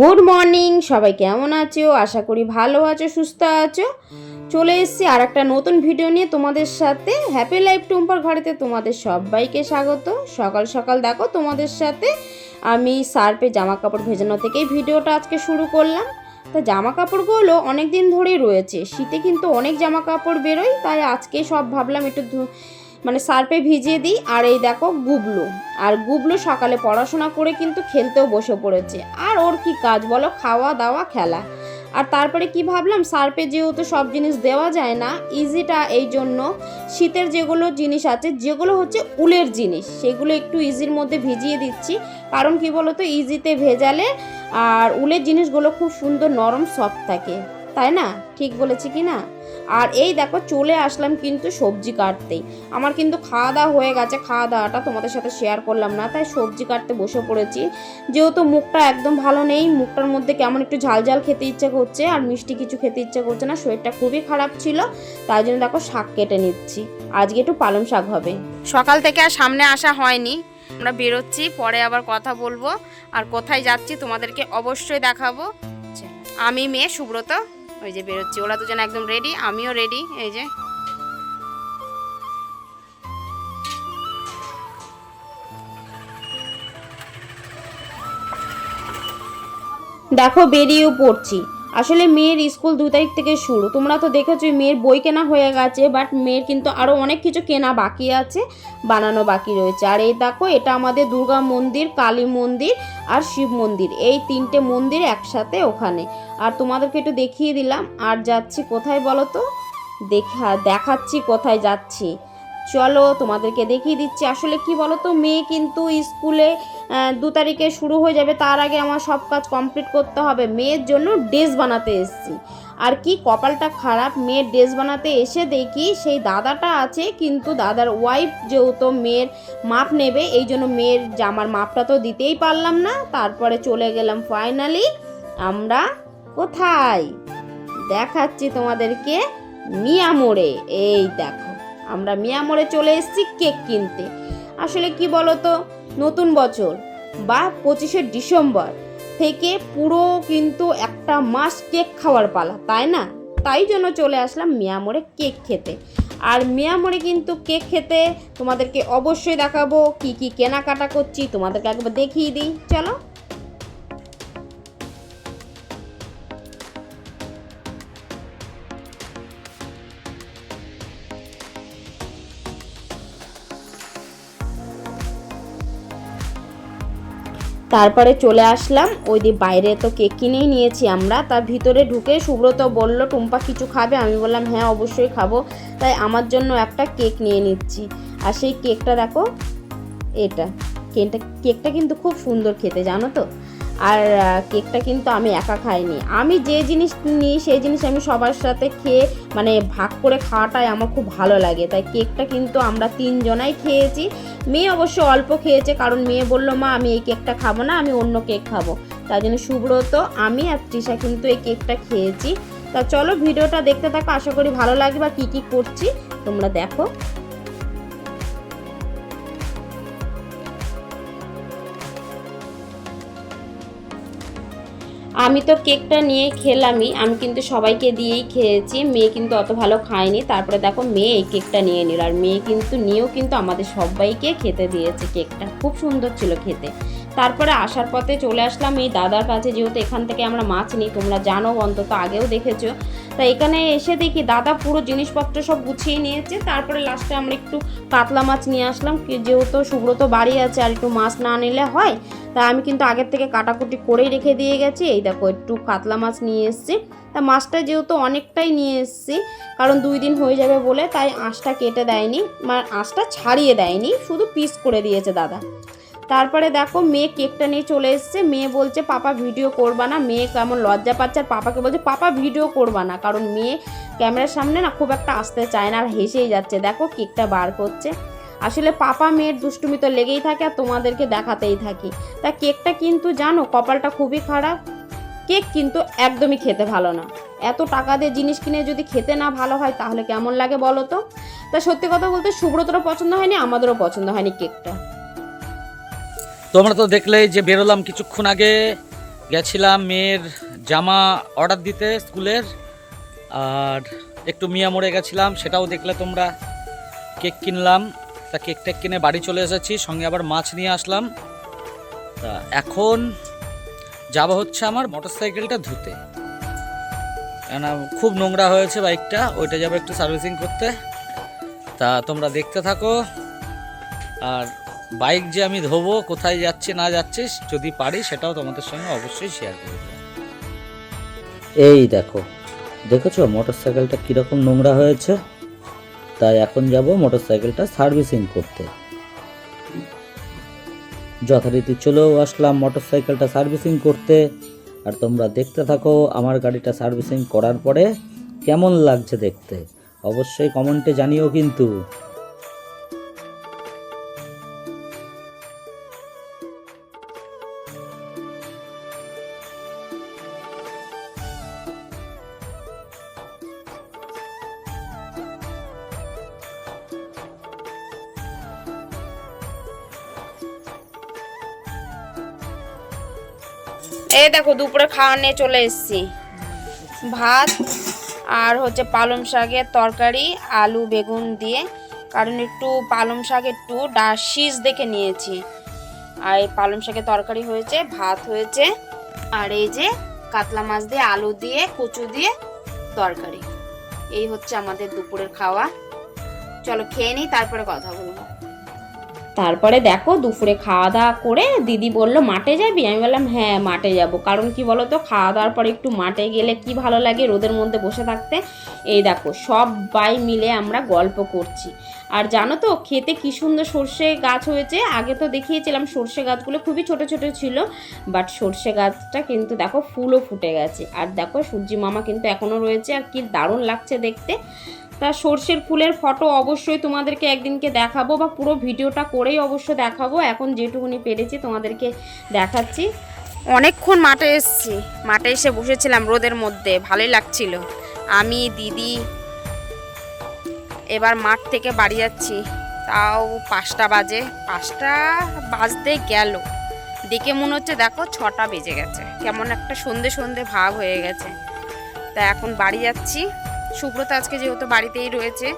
Good morning সবাই কেমন আছো? আশা করি ভালো আছো, সুস্থ আছো। চলে এসেছি আর একটা নতুন ভিডিও নিয়ে তোমাদের সাথে। হ্যাপি লাইফ টুম্পার ঘরেতে তোমাদের সবাইকে স্বাগত। সকাল সকাল দেখো তোমাদের সাথে আমি সার্পে জামা কাপড় ভেজানো থেকেই ভিডিওটা আজকে শুরু করলাম। তা জামা কাপড়গুলো অনেক দিন ধরেই রয়েছে। শীতে কিন্তু অনেক জামা কাপড় বেরোয়, তাই আজকে সব ভাবলাম একটু মানে সার্পে ভিজিয়ে দিই, আর এই দেখো গুবলু। আর গুবলু সকালে পড়াশোনা করে কিন্তু খেলতেও বসে পড়েছে। আর ওর কি কাজ বলো? খাওয়া দাওয়া, খেলা। আর তারপরে কি ভাবলাম? সার্পে যেহেতু সব জিনিস দেওয়া যায় না, ইজিটা এই জন্য শীতের যেগুলো জিনিস আছে, যেগুলো হচ্ছে উলের জিনিস, সেগুলো একটু ইজির মধ্যে ভিজিয়ে দিচ্ছি। কারণ কি বলো তো ইজিতে ভেজালে আর উলের জিনিসগুলো খুব সুন্দর নরম সফট থাকে। তাই না? ঠিক বলেছি কি না? আর এই দেখো, চলে আসলাম কিন্তু সবজি কাটতেই আমার কিন্তু খাওয়া দাওয়া হয়ে গেছে খাওয়া দাওয়াটা তোমাদের সাথে শেয়ার করলাম না, তাই সবজি কাটতে বসে পড়েছি। যেহেতু মুখটা একদম ভালো নেই, মুখটার মধ্যে কেমন একটু ঝাল ঝাল খেতে ইচ্ছে করছে, আর মিষ্টি কিছু খেতে ইচ্ছে করছে না, শরীরটা খুবই খারাপ ছিল, তাই জন্য দেখো শাক কেটে নিচ্ছি। আজকে একটু পালং শাক হবে। সকাল থেকে আর সামনে আসা হয়নি, আমরা বেরোচ্ছি, পরে আবার কথা বলব। আর কোথায় যাচ্ছি তোমাদেরকে অবশ্যই দেখাবো। আমি, মেয়ে, সুব্রত। ওই যে বেরোচ্ছি। ওরা দুজন একদম রেডি আমিও রেডি এই যে। দেখো বেরিয়েও পড়ছি। আসলে মেয়ের স্কুল দু তারিখ থেকে শুরু। তোমরা তো দেখেছ মেয়ের বই কেনা হয়ে গেছে বাট মেয়ের কিন্তু আরও অনেক কিছু কেনা বাকি আছে, বানানো বাকি রয়েছে। আর এই দেখো, এটা আমাদের দুর্গা মন্দির, কালী মন্দির আর শিব মন্দির। এই তিনটে মন্দির একসাথে ওখানে। আর তোমাদেরকে একটু দেখিয়ে দিলাম, আর যাচ্ছি কোথায় বলো তো? দেখা, দেখাচ্ছি কোথায় যাচ্ছি। চলো তোমাদেরকে দেখিয়ে দিচ্ছি। আসলে কি বলো তো মেয়ে কিন্তু স্কুলে দু তারিখে শুরু হয়ে যাবে, তার আগে আমার সব কাজ কমপ্লিট করতে হবে। মেয়ের জন্য ড্রেস বানাতে এসেছি। আর কি কপালটা খারাপ, মেয়ের ড্রেস বানাতে এসে দেখি সেই দাদাটা আছে, কিন্তু দাদার ওয়াইফ যেহেতু মেয়ের মাপ নেবে, এই জন্য মেয়ের জামার মাপটা তো দিতেই পারলাম না। তারপরে চলে গেলাম ফাইনালি আমরা কোথায়? দেখাচ্ছি তোমাদেরকে মিয়া মোড়ে। এই দেখো। আমরা মিয়া মোড়ে চলে এসেছি কেক কিনতে। আসলে কি বলো তো নতুন বছর বা পঁচিশে ডিসেম্বর থেকে পুরো কিন্তু একটা মাস কেক খাওয়ার পালা, তাই না? তাই জন্য চলে আসলাম মিয়ামোড়ে কেক খেতে। আর মিয়ামোড়ে কিন্তু কেক খেতে তোমাদেরকে অবশ্যই দেখাবো, কি কি কেনাকাটা করছি, তোমাদেরকে একবার দেখিয়ে দিই। চলো। তারপরে চলে আসলাম। ওই দিয়ে বাইরে তো কেক কিনেই নিয়েছি আমরা। তার ভিতরে ঢুকে সুব্রত বলল, টুম্পা কিছু খাবে? আমি বললাম হ্যাঁ অবশ্যই খাব। তাই আমার জন্য একটা কেক নিয়ে নিচ্ছি। আর সেই কেকটা দেখো, এটা। কেকটা কেকটা কিন্তু খুব সুন্দর খেতে, জানো তো? আর কেকটা কিন্তু আমি একা খাইনি। আমি যে জিনিস নিই, সেই জিনিস আমি সবার সাথে খেয়ে মানে ভাগ করে খাওয়াটাই আমার খুব ভালো লাগে। তাই কেকটা কিন্তু আমরা তিনজনাই খেয়েছি। মেয়ে অবশ্য অল্প খেয়েছে, কারণ মেয়ে বলল, মা, আমি এই কেকটা খাব না, আমি অন্য কেক খাব। তাই জন্য সুব্রত, আমি আর তৃষা কিন্তু এই কেকটা খেয়েছি। তা চলো, ভিডিওটা দেখতে থাকো, আশা করি ভালো লাগবে। আর কী কী করছি, তোমরা দেখো। আমি তো কেকটা নিয়ে খেলামই, আমি কিন্তু সবাইকে দিয়েই খেয়েছি, মেয়ে কিন্তু অত ভালো খায়নি। তারপরে দেখো মেয়ে এই কেকটা নিয়ে নিল, আর মেয়ে কিন্তু, নিয়েও কিন্তু আমাদের সবাইকে খেতে দিয়েছে কেকটা। খুব সুন্দর ছিল খেতে। তারপরে আসার পথে চলে আসলাম। এই দাদার কাছে যেহেতু এখান থেকে আমরা মাছ নিই, তোমরা জানো, অন্তত আগেও দেখেছ। তা এখানে এসে দেখি দাদা পুরো জিনিসপত্র সব গুছিয়ে নিয়েছে। তারপরে লাস্টে আমরা একটু কাতলা মাছ নিয়ে আসলাম। যেহেতু সুব্রত বাড়ি আছে আর একটু মাছ না নিলে হয়, তা আমি কিন্তু আগের থেকে কাটাকুটি করেই রেখে দিয়ে গেছি। এই দেখো, একটু কাতলা মাছ নিয়ে এসেছি। তা মাছটা যেহেতু অনেকটাই নিয়ে এসেছি, কারণ দুই দিন হয়ে যাবে বলে, তাই আঁশটা কেটে দেয়নি মানে আঁশটা ছাড়িয়ে দেয়নি, শুধু পিস করে দিয়েছে দাদা। তারপরে দেখো মেয়ে কেকটা নিয়ে চলে এসছে। মেয়ে বলছে, পাপা ভিডিও করবা না। মেয়ে কেমন লজ্জা পাচ্ছে আর পাপাকে বলছে, পাপা ভিডিও করবা না। কারণ মেয়ে ক্যামেরার সামনে না খুব একটা আসতে চায় না আর হেসেই যাচ্ছে। দেখো কেকটা বার করছে। আসলে পাপা মেয়ের দুষ্টুমি তো লেগেই থাকে আর তোমাদেরকে দেখাতেই থাকি। তা কেকটা কিন্তু জানো, কপালটা খুবই খারাপ। কেক কিন্তু একদমই খেতে ভালো না। এত টাকা দিয়ে জিনিস কিনে যদি খেতে না ভালো হয়, তাহলে কেমন লাগে বলো তো? তা সত্যি কথা বলতে সুব্রতরও পছন্দ হয়নি, আমাদেরও পছন্দ হয়নি কেকটা। তোমরা তো দেখলেই যে বেরোলাম কিছুক্ষণ আগে। গেছিলাম মেয়ের জামা অর্ডার দিতে স্কুলের। আর একটু মিয়া মোড়ে গেছিলাম, সেটাও দেখলে তোমরা। কেক কিনলাম, তা কেক টেক কিনে বাড়ি চলে এসেছি, সঙ্গে আবার মাছ নিয়ে আসলাম। তা এখন যাব হচ্ছে আমার মোটরসাইকেলটা ধুতে। কেন খুব নোংরা হয়েছে বাইকটা, ওইটা যাব একটু সার্ভিসিং করতে। তা তোমরা দেখতে থাকো। আর বাইক যে আমি ধোবো, কোথায় যাচ্ছে, না যাচ্ছে, যদি পারি সেটাও তোমাদের সঙ্গে অবশ্যই শেয়ার করব এই দেখো, দেখেছ মোটরসাইকেলটা কীরকম নোংরা হয়েছে? তাই এখন যাব মোটরসাইকেলটা সার্ভিসিং করতে। যথারীতি চলেও আসলাম মোটরসাইকেলটা সার্ভিসিং করতে। আর তোমরা দেখতে থাকো, আমার গাড়িটা সার্ভিসিং করার পরে কেমন লাগছে দেখতে। অবশ্যই কমেন্টে জানিও কিন্তু। এই দেখো, দুপুরে খাওয়া নিয়ে চলে এসেছি। ভাত আর হচ্ছে পালং শাকের তরকারি, আলু, বেগুন দিয়ে। কারণ একটু পালং শাক, একটু ডা, শীষ দেখে নিয়েছি। আর এই পালং শাকের তরকারি হয়েছে, ভাত হয়েছে। আর এই যে কাতলা মাছ দিয়ে, আলু দিয়ে, কচু দিয়ে তরকারি। এই হচ্ছে আমাদের দুপুরের খাওয়া। চলো খেয়ে নিই, তারপরে কথা বলব। তারপরে দেখো দুপুরে খাওয়া দাওয়া করে দিদি বলল, মাঠে যাবি? আমি বললাম হ্যাঁ মাঠে যাব। কারণ কি বলো তো খাওয়া দাওয়ার পরে একটু মাঠে গেলে কি ভালো লাগে রোদের মধ্যে বসে থাকতে? এই দেখো, সবাই মিলে আমরা গল্প করছি। আর জানো তো, খেতে কি সুন্দর সর্ষে গাছ হয়েছে। আগে তো দেখিয়েছিলাম সর্ষে গাছগুলো খুবই ছোট ছোট ছিল, বাট সর্ষে গাছটা কিন্তু দেখো ফুলও ফুটে গেছে। আর দেখো, সূর্যি মামা কিন্তু এখনও রয়েছে, আর কি দারুণ লাগছে দেখতে। তা সর্ষের ফুলের ফটো অবশ্যই তোমাদেরকে একদিনকে দেখাবো বা পুরো ভিডিওটা করেই অবশ্য দেখাবো। এখন যেটুকুনি পেরেছি তোমাদেরকে দেখাচ্ছি। অনেকক্ষণ মাঠে এসেছি। মাঠে এসে বসেছিলাম রোদের মধ্যে। ভালোই লাগছিল। আমি, দিদি এবার মাঠ থেকে বাড়ি যাচ্ছি। তাও পাঁচটা বাজে। পাঁচটা বাজতে গেল। দেখে মনে হচ্ছে দেখো ছটা বেজে গেছে। কেমন একটা সন্ধে সন্ধে ভাব হয়ে গেছে। তা এখন বাড়ি যাচ্ছি। সুব্রত আজকে যেহেতু বাড়িতেই রয়েছে,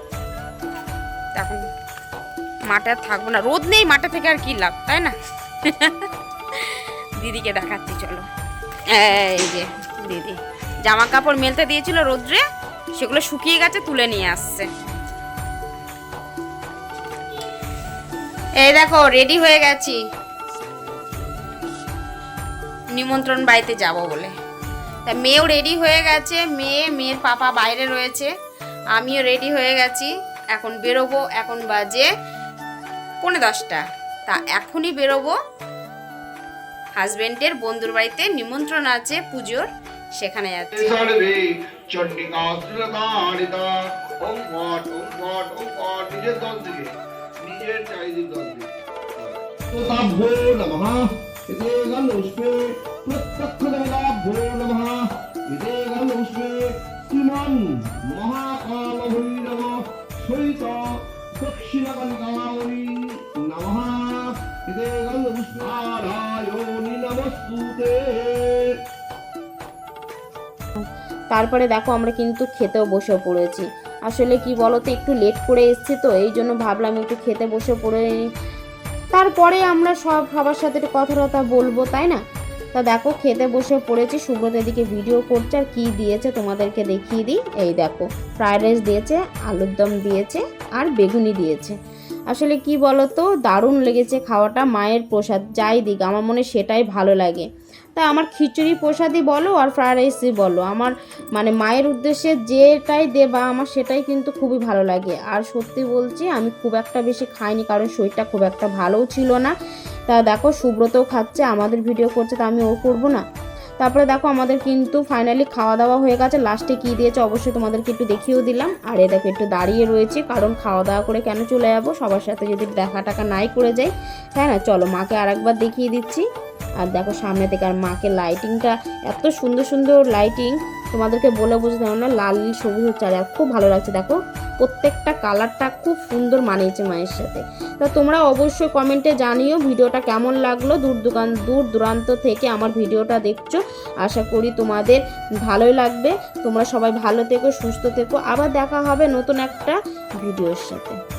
এখন মাঠে আর থাকব না। রোদ নেই মাঠে থেকে আর কি লাভ, তাই না? দিদিকে দেখাচ্ছি, চলো। এই যে, দিদি। জামা কাপড় মেলতে দিয়েছিল রোদ্রে, সেগুলো শুকিয়ে গেছে, তুলে নিয়ে আসছে। এই দেখো রেডি হয়ে গেছি। নিমন্ত্রণ বাড়িতে যাব বলে। তা মেয়েও রেডি হয়ে গেছে, মেয়ে, মেয়ের পাপা বাইরে রয়েছে, আমিও রেডি হয়ে গেছি, এখন বেরোবো, এখন বাজে পৌনে দশটা। তা এখনই বেরোবো। হাজবেন্ডের বন্ধুর বাড়িতে নিমন্ত্রণ আছে পুজোর, সেখানে যাচ্ছি। তারপরে দেখো আমরা কিন্তু খেতেও বসে পড়েছি আসলে কি বলতো, একটু লেট করে এসছি তো, এই জন্য ভাবলাম একটু খেতে বসে পড়ে। তারপরে আমরা সব সবার সাথে একটু কথা বলব, তাই না তা দেখো, খেতে বসে পড়েছি, সুব্রত এদিকে ভিডিও করছে আর কী দিয়েছে তোমাদেরকে দেখিয়ে দিই। এই দেখো ফ্রায়েড রাইস দিয়েছে, আলুর দম দিয়েছে আর বেগুনি দিয়েছে। আসলে কি বলতো, দারুণ লেগেছে খাওয়াটা, মায়ের প্রসাদ, যাই দিক, আমার মনে সেটাই ভালো লাগে। তা আমার খিচুড়ি প্রসাদই বলো আর ফ্রায়েড রাইসই বলো, আমার মানে মায়ের উদ্দেশ্যে যেটাই দেবা, আমার সেটাই কিন্তু খুবই ভালো লাগে। আর সত্যি বলছি, আমি খুব একটা বেশি খাইনি, কারণ শরীরটা খুব একটা ভালোও ছিল না। তা দেখো সুব্রতও খাচ্ছে, আমাদের ভিডিও করছে, তা আমি ও করব না। তারপরে দেখো আমাদের কিন্তু ফাইনালি খাওয়া দাওয়া হয়ে গেছে লাস্টে কী দিয়েছে অবশ্যই তোমাদেরকে একটু দেখিয়েও দিলাম। আর এ দেখো একটু দাঁড়িয়ে রয়েছে, কারণ খাওয়া দাওয়া করে কেন চলে যাব? সবার সাথে যদি দেখা টাকা নাই করে যাই হ্যাঁ না? চলো মাকে আরেকবার দেখিয়ে দিচ্ছি। আর দেখো সামনে থেকে আর মাকে লাইটিংটা এত সুন্দর সুন্দর লাইটিং তোমাদেরকে বলে বুঝতে পারব না, লাল, সবুজ চারা খুব ভালো লাগছে, দেখো। প্রত্যেকটা কালারটা খুব সুন্দর মানিয়েছে মায়ের সাথে। তা তোমরা অবশ্যই কমেন্টে জানিও ভিডিওটা কেমন লাগল, দূর দোকান, দূর দূরান্ত থেকে আমার ভিডিওটা দেখছ। আশা করি তোমাদের ভালোই লাগবে। তোমরা সবাই ভালো থেকো, সুস্থ থেকো। আবার দেখা হবে নতুন একটা ভিডিওর সাথে।